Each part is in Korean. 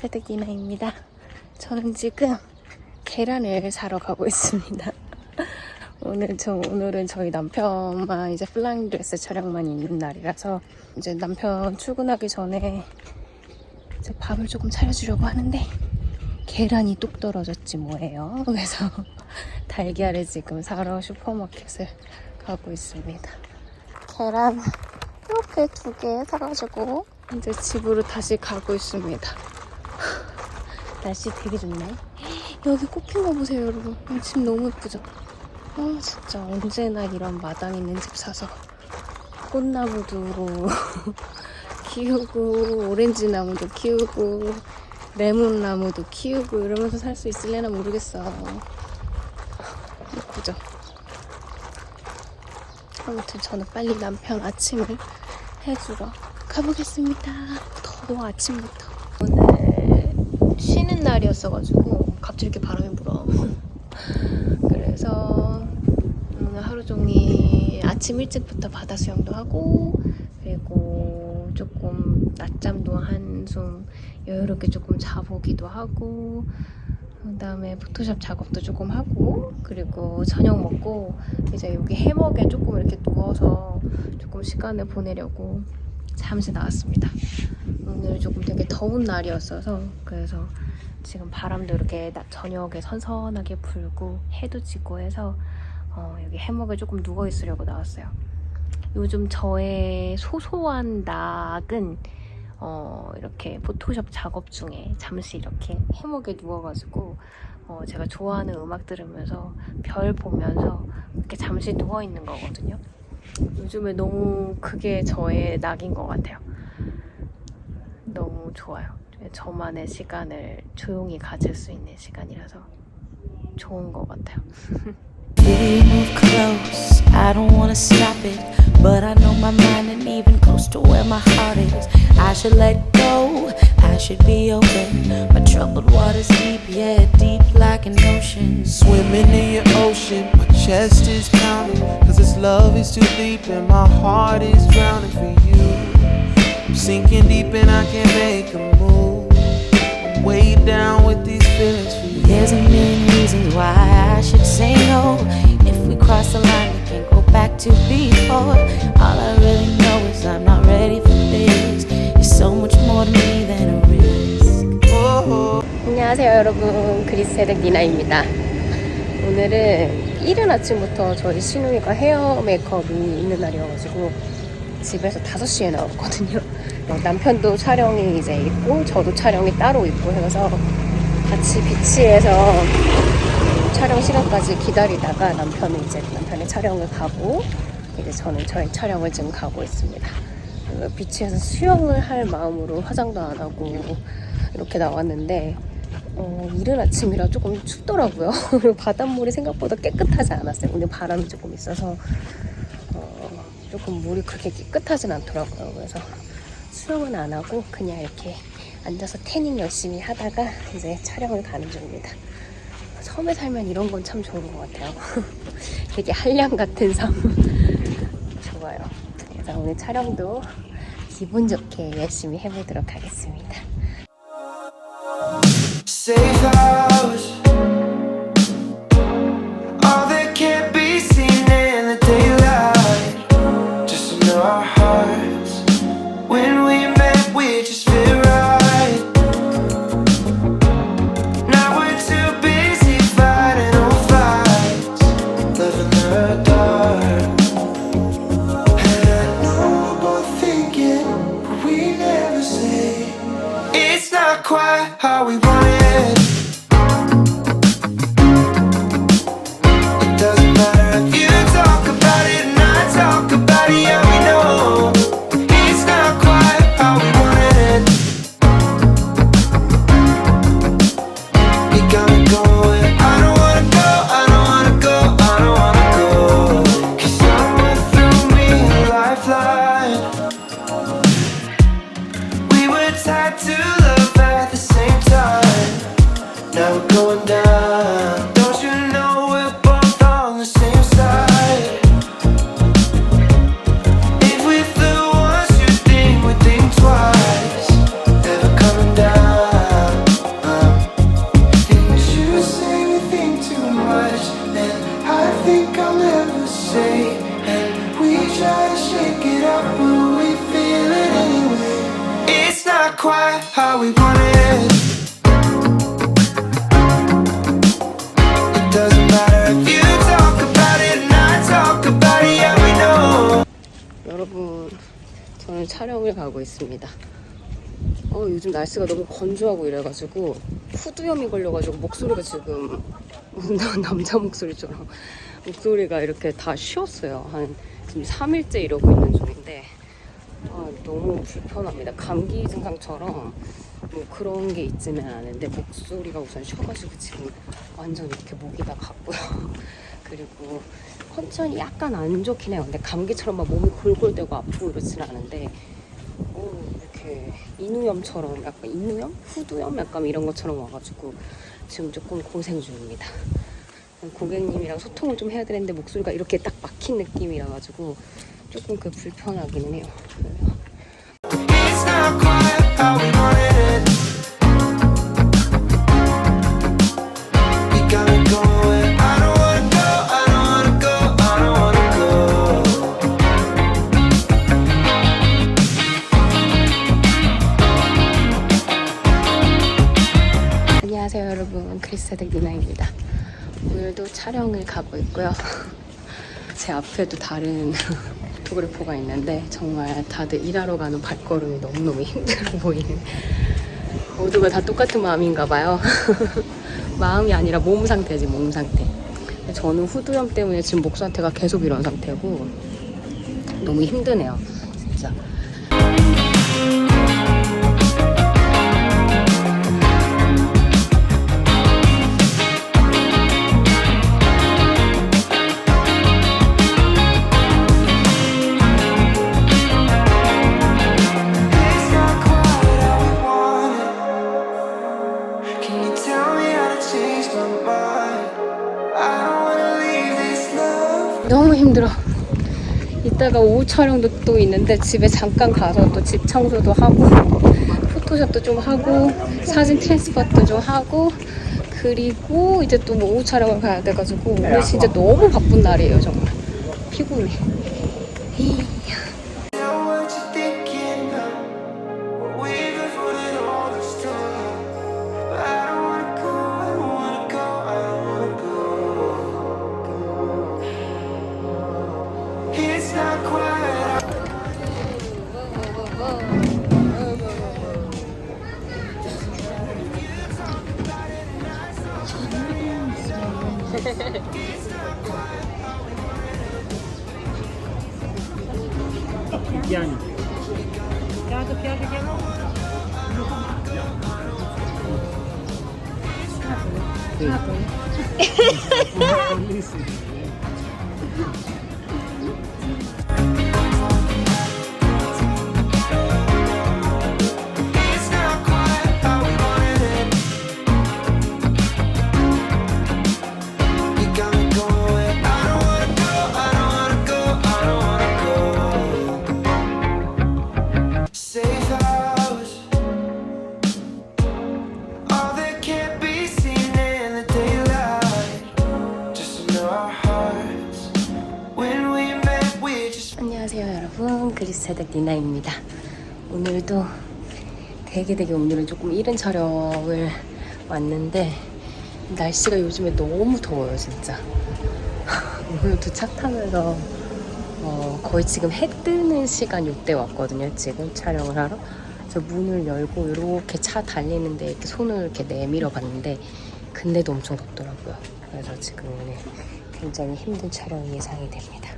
그리세드기나입니다. 저는 지금 계란을 사러 가고 있습니다. 오늘 저 오늘은 저희 남편만 이제 플라잉 드레스 촬영만 있는 날이라서 이제 남편 출근하기 전에 이제 밥을 조금 차려주려고 하는데 계란이 뚝 떨어졌지 뭐예요. 그래서 달걀을 지금 사러 슈퍼마켓을 가고 있습니다. 계란 이렇게 두 개 사가지고 이제 집으로 다시 가고 있습니다. 날씨 되게 좋네. 여기 꽃핀 거 보세요, 여러분. 이집 너무 예쁘죠? 아, 진짜 언제나 이런 마당 있는 집 사서 꽃나무도 키우고, 오렌지 나무도 키우고, 레몬 나무도 키우고 이러면서 살 수 있을래나 모르겠어. 예쁘죠? 아무튼 저는 빨리 남편 아침을 해주러 가보겠습니다. 더워 아침부터. 날이었어가지고 갑자기 이렇게 바람이 불어. 그래서 오늘 하루 종일 아침 일찍부터 바다 수영도 하고 그리고 조금 낮잠도 한숨 여유롭게 조금 자보기도 하고 그다음에 포토샵 작업도 조금 하고 그리고 저녁 먹고 이제 여기 해먹에 조금 이렇게 누워서 조금 시간을 보내려고 잠시 나왔습니다. 오늘 조금 되게 더운 날이었어서 그래서 지금 바람도 이렇게 낮 저녁에 선선하게 불고 해도 지고 해서 어, 여기 해먹에 조금 누워 있으려고 나왔어요. 요즘 저의 소소한 낙은 어, 이렇게 포토샵 작업 중에 잠시 이렇게 해먹에 누워가지고 어, 제가 좋아하는 음악 들으면서 별 보면서 이렇게 잠시 누워 있는 거거든요. 요즘에 너무 그게 저의 낙인 것 같아요. 너무 좋아요. 저만의 시간을 조용히 가질 수 있는 시간이라서 좋은 것 같아요. Baby, move close. I don't wanna stop it, but I know my mind ain't even close to where my heart is. I should let go. I should be open. My troubled water's deep, yeah, deep like an ocean. Swimming in your ocean, my chest is pounding. Cause this love is too deep and my heart is drowning for you. Sinking deep and I can't make a move. I'm way down with these feelings for you. There's a million reasons why I should say no. If we cross the line, we can't go back to before. All I really know is I'm not ready for this. You're so much more to me than a risk. Oh, 안녕하세요 여러분 그리스헤드 니나입니다 오늘은 이른 아침부터 저희 신우이가 헤어 메이크업이 있는 날이어가지고 집에서 5시에 나왔거든요 어, 남편도 촬영이 이제 있고 저도 촬영이 따로 있고 해서 같이 비치에서 촬영 시간까지 기다리다가 남편은 이제 남편의 촬영을 가고 이제 저는 저의 촬영을 지금 가고 있습니다 그 비치에서 수영을 할 마음으로 화장도 안 하고 이렇게 나왔는데 어, 이른 아침이라 조금 춥더라고요. 그리고 바닷물이 생각보다 깨끗하지 않았어요. 오늘 바람이 조금 있어서 어, 조금 물이 그렇게 깨끗하진 않더라고요. 그래서 수영은 안 하고 그냥 이렇게 앉아서 태닝 열심히 하다가 이제 촬영을 가는 중입니다. 섬에 살면 이런 건 참 좋은 것 같아요. 되게 한량 같은 섬. 좋아요. 그래서 오늘 촬영도 기분 좋게 열심히 해보도록 하겠습니다. Quite how we want it. how we're going down. 촬영을 가고 있습니다. 어, 요즘 날씨가 너무 건조하고 이래가지고 후두염이 걸려가지고 목소리가 지금 남자 목소리처럼 목소리가 이렇게 다 쉬었어요. 한 지금 3일째 이러고 있는 중인데 아, 너무 불편합니다. 감기 증상처럼 뭐 그런 게 있지는 않은데 목소리가 우선 쉬어가지고 지금 완전 이렇게 목이 다 갔고요. 그리고 컨디션이 약간 안 좋긴 해요. 근데 감기처럼 막 몸이 골골대고 아프고 이러지는 않은데 어, 이렇게 인후염처럼 약간 인후염? 후두염? 약간 이런 것처럼 와가지고 지금 조금 고생 중입니다. 고객님이랑 소통을 좀 해야 되는데 목소리가 이렇게 딱 막힌 느낌이라 가지고 조금 그 불편하기는 해요. 안녕하세요 여러분 크리스테덱 니나입니다. 오늘도 촬영을 가고 있고요. 제 앞에도 다른 포토그래퍼가 있는데 정말 다들 일하러 가는 발걸음이 너무너무 힘들어 보이는 모두가 다 똑같은 마음인가 봐요. 마음이 아니라 몸 상태지 몸 상태. 저는 후두염 때문에 지금 목 상태가 계속 이런 상태고 너무 힘드네요 진짜. 이따가 오후 촬영도 또 있는데 집에 잠깐 가서 또 집 청소도 하고 포토샵도 좀 하고 사진 트랜스퍼도 좀 하고 그리고 이제 또 뭐 오후 촬영을 가야 돼가지고 오늘 진짜 너무 바쁜 날이에요 정말 피곤해. Bellissimo. It's 안녕하세요 여러분 그리스테덱 니나입니다. 오늘도 되게 되게 오늘은 조금 이른 촬영을 왔는데 날씨가 요즘에 너무 더워요 진짜. 오늘도 차 타면서 어, 거의 지금 해 뜨는 시간 요때 왔거든요 지금 촬영을 하러. 그래서 문을 열고 이렇게 차 달리는데 이렇게 손을 이렇게 내밀어 봤는데 근데도 엄청 덥더라고요. 그래서 지금 오늘 굉장히 힘든 촬영이 예상이 됩니다.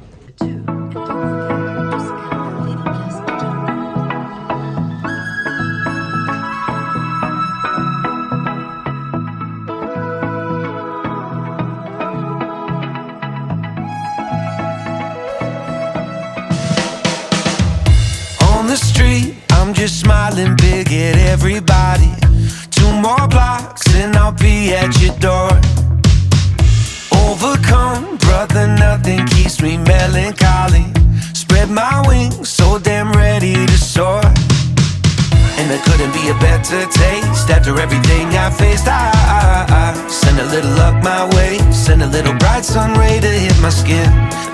My way, send a little bright sun ray to hit my skin.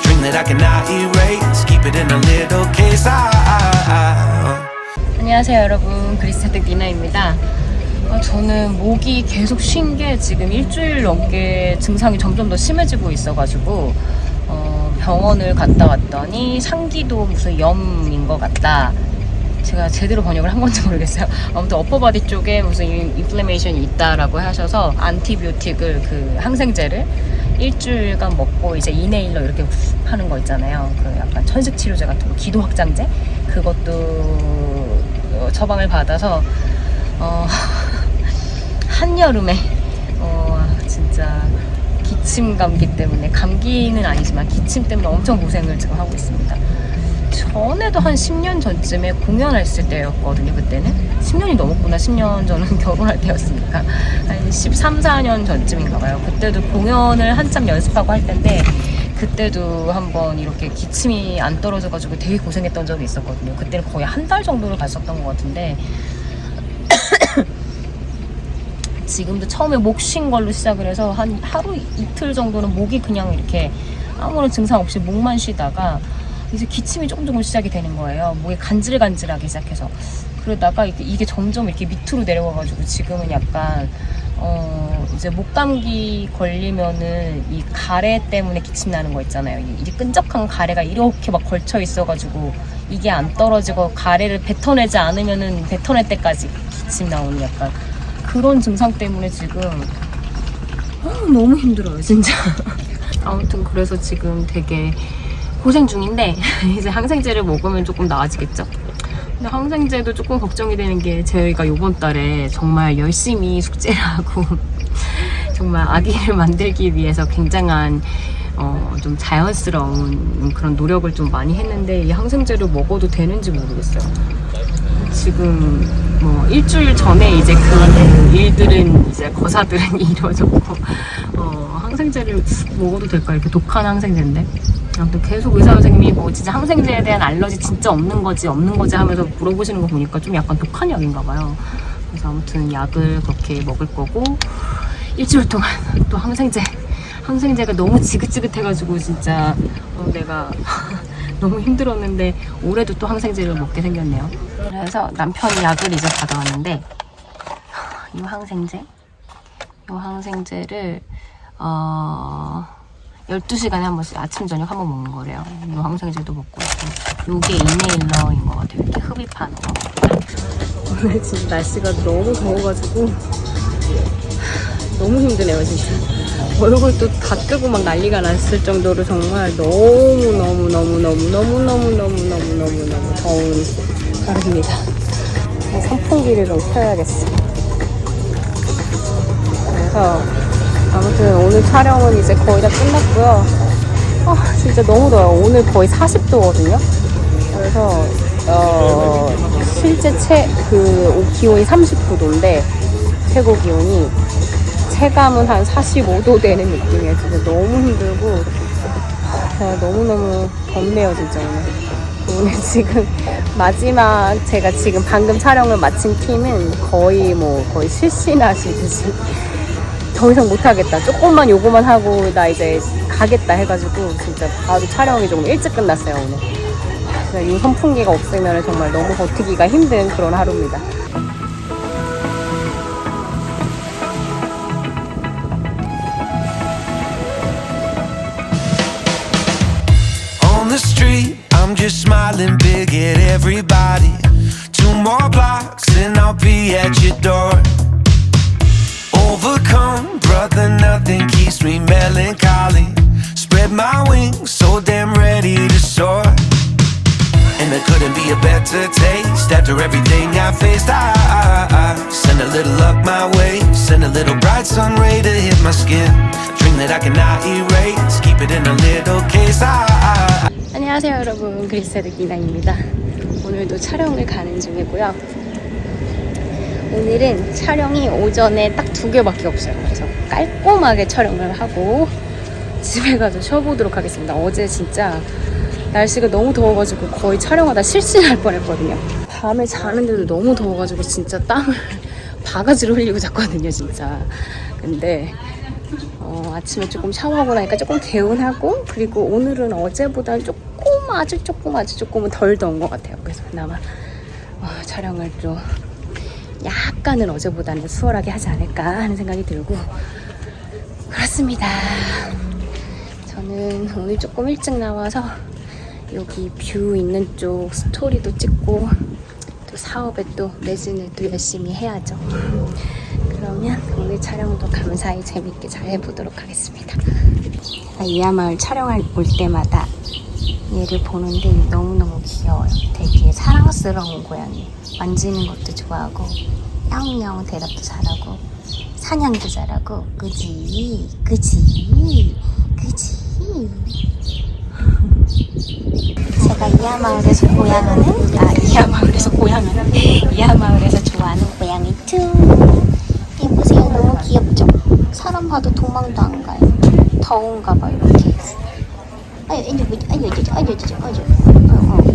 Dream that I cannot erase, keep it in a little case. I, I, I, 안녕하세요 여러분 그리스테덱 니나입니다 아, 저는 목이 계속 쉰 게 지금 일주일 넘게 증상이 점점 더 심해지고 있어가지고 어, 병원을 갔다 왔더니 상기도 무슨 염인 것 같다 제가 제대로 번역을 한 건지 모르겠어요. 아무튼 어퍼바디 쪽에 무슨 인플레메이션이 있다라고 하셔서 안티비오틱을 그 항생제를 일주일간 먹고 이제 이네일러 이렇게 후 하는 거 있잖아요. 그 약간 천식 치료제 같은 거, 기도 확장제 그것도 어, 처방을 받아서 어, 한 여름에 어, 진짜 기침 감기 때문에 감기는 아니지만 기침 때문에 엄청 고생을 지금 하고 있습니다. 전에도 한 10년 전쯤에 공연했을 때였거든요, 그때는. 10년이 넘었구나, 10년 전은 결혼할 때였으니까. 한 13, 14년 전쯤인가 봐요. 그때도 공연을 한참 연습하고 할 텐데, 그때도 한번 이렇게 기침이 안 떨어져가지고 되게 고생했던 적이 있었거든요. 그때는 거의 한 달 정도를 갔었던 것 같은데, 지금도 처음에 목 쉰 걸로 시작을 해서 한 하루 이틀 정도는 목이 그냥 이렇게 아무런 증상 없이 목만 쉬다가 이제 기침이 조금 조금 시작이 되는 거예요. 목이 간질간질하기 시작해서 그러다가 이게, 점점 이렇게 밑으로 내려와가지고 지금은 약간 어 이제 목 감기 걸리면은 이 가래 때문에 기침 나는 거 있잖아요. 이, 이 끈적한 가래가 이렇게 막 걸쳐 있어가지고 이게 안 떨어지고 가래를 뱉어내지 않으면은 뱉어낼 때까지 기침 나오는 약간 그런 증상 때문에 지금 어, 너무 힘들어요, 진짜. 아무튼 그래서 지금 되게 고생 중인데 이제 항생제를 먹으면 조금 나아지겠죠. 근데 항생제도 조금 걱정이 되는 게 저희가 이번 달에 정말 열심히 숙제를 하고 정말 아기를 만들기 위해서 굉장한 어, 좀 자연스러운 그런 노력을 좀 많이 했는데 이 항생제를 먹어도 되는지 모르겠어요. 지금 뭐 일주일 전에 이제 그 일들은 이제 거사들은 이루어졌고 어, 항생제를 먹어도 될까 이렇게 독한 항생제인데 아무튼 계속 의사 선생님이 뭐 진짜 항생제에 대한 알러지 진짜 없는 거지 없는 거지 하면서 물어보시는 거 보니까 좀 약간 독한 약인가 봐요 그래서 아무튼 약을 그렇게 먹을 거고 일주일 동안 또 항생제 항생제가 너무 지긋지긋해가지고 진짜 어, 내가 너무 힘들었는데 올해도 또 항생제를 먹게 생겼네요. 그래서 남편이 약을 이제 받아왔는데 이 항생제, 이 항생제를 어 12시간에 한 번씩 아침 저녁 한 번 먹는 거래요. 이 항생제도 먹고 있고 요게 이네일러인 것 같아요. 이렇게 흡입하는 거. 오늘 진짜 날씨가 너무 더워가지고 너무 힘드네요 진짜 얼굴도 다 뜨고 막 난리가 났을 정도로 정말 너무 너무 너무 너무 너무 너무 너무 너무 너무 너무 더운 하루입니다 선풍기를 좀 켜야겠어 그래서 아무튼 오늘 촬영은 이제 거의 다 끝났고요 아 진짜 너무 더워요 오늘 거의 40도거든요 그래서 어 실제 최그 기온이 39도인데 최고 기온이 체감은 한 45도 되는 느낌이에요. 진짜 너무 힘들고 아, 너무너무 덥네요 진짜 오늘. 오늘 지금 마지막 제가 지금 방금 촬영을 마친 팀은 거의 뭐 거의 실신하시듯이 더 이상 못하겠다. 조금만 요거만 하고 나 이제 가겠다 해가지고 진짜 바로 촬영이 조금 일찍 끝났어요 오늘. 이 선풍기가 없으면 정말 너무 버티기가 힘든 그런 하루입니다. Overcome, brother, nothing keeps me melancholy. Spread my wings, so damn ready to soar. And there couldn't be a better taste after everything I faced. I, I, I send a little luck my way, send a little bright sun ray to hit my skin. A dream that I cannot erase, keep it in a little case. I, I, 안녕하세요 여러분 그리스드 기나입니다 오늘도 촬영을 가는 중이고요 오늘은 촬영이 오전에 딱 두 개밖에 없어요. 그래서 깔끔하게 촬영을 하고 집에 가서 쉬어보도록 하겠습니다. 어제 진짜 날씨가 너무 더워가지고 거의 촬영하다 실신할 뻔했거든요. 밤에 자는데도 너무 더워가지고 진짜 땀을 바가지로 흘리고 잤거든요 진짜. 근데 어, 아침에 조금 샤워하고 나니까 조금 개운하고 그리고 오늘은 어제보다 조금 아주 조금 아주 조금은 덜 더운 것 같아요. 그래서 그나마 어, 촬영을 좀 약간은 어제보다는 수월하게 하지 않을까 하는 생각이 들고 그렇습니다. 저는 오늘 조금 일찍 나와서 여기 뷰 있는 쪽 스토리도 찍고 사업에 또 매진을 또 열심히 해야죠. 그러면 오늘 촬영도 감사히 재밌게 잘 해보도록 하겠습니다. 이하마을 촬영할 올 때마다 얘를 보는데 너무너무 귀여워요. 되게 사랑스러운 고양이. 만지는 것도 좋아하고 야옹야옹 대답도 잘하고 사냥도 잘하고 그지 그지 그지 제가 이하마을에서 고향하는 아 이하마을에서 고향하는 이하마을에서 좋아하는 고양이 투 예보세요 너무 귀엽죠 사람 봐도 도망도 안 가요 더운가 봐 이렇게 아유 아유 아유 아유 아유 아유 아유 어, 어.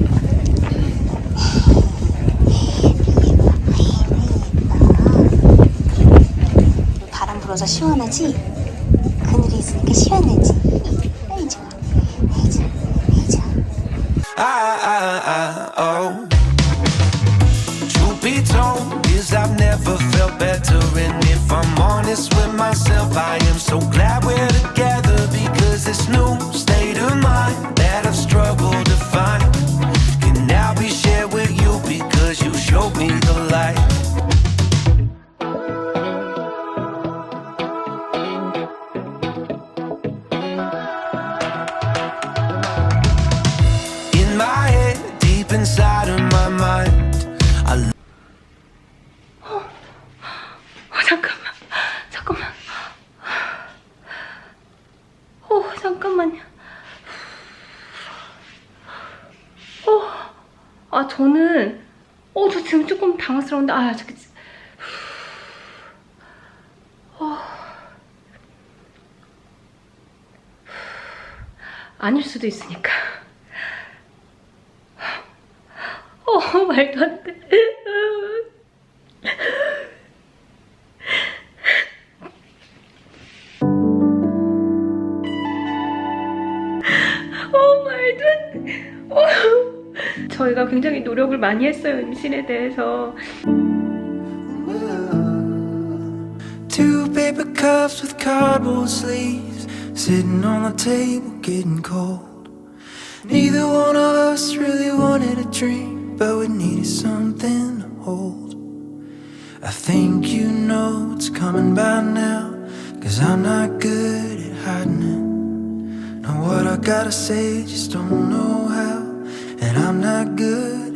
불어서 시원하지? 그늘이 있으니까 시원하지? 아이 좋아 아이 좋아 I, oh. Be told, is I've never felt better. And if I'm honest with myself, I am so glad 잠깐만요. 어, 아, 저는, 어, 저 지금 조금 당황스러운데, 아, 저기, 어, 아닐 수도 있으니까. 어, 말도 안 돼. 저희가 굉장히 노력을 많이 했어요, 임신에 대해서. Two paper cups with cardboard sleeves sitting on the table getting cold. Neither one of us really wanted a dream, but we needed something to hold. I think you know it's coming by now, cause I'm not good at hiding it. Know what I gotta say, just don't know how. And I'm not good